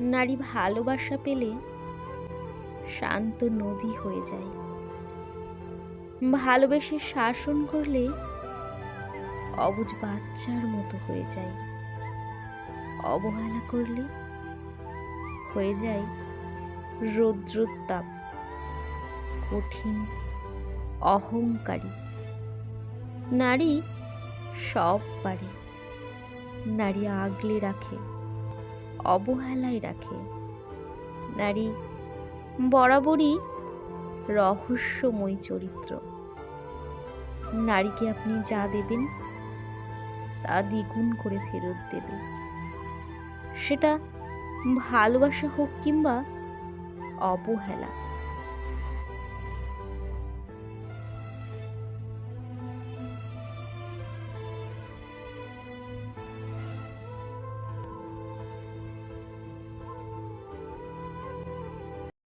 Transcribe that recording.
নারী ভালোবাসা পেলে শান্ত নদী হয়ে যায়। ভালোবেসে শাসন করলে অবুজ বাচ্চার মতো হয়ে যায়। অবহেলা করলে হয়ে যায় রৌদ্রোত্তাপ, কঠিন অহংকারী। নারী সব পারে, নারী আগলে রাখে। অবহেলায় রাখে। নারী বরাবরই রহস্যময় চরিত্র। নারীকে আপনি যা দেবেন, তা দ্বিগুণ করে ফেরত দেবে। সেটা ভালোবাসা হোক কিংবা অবহেলা।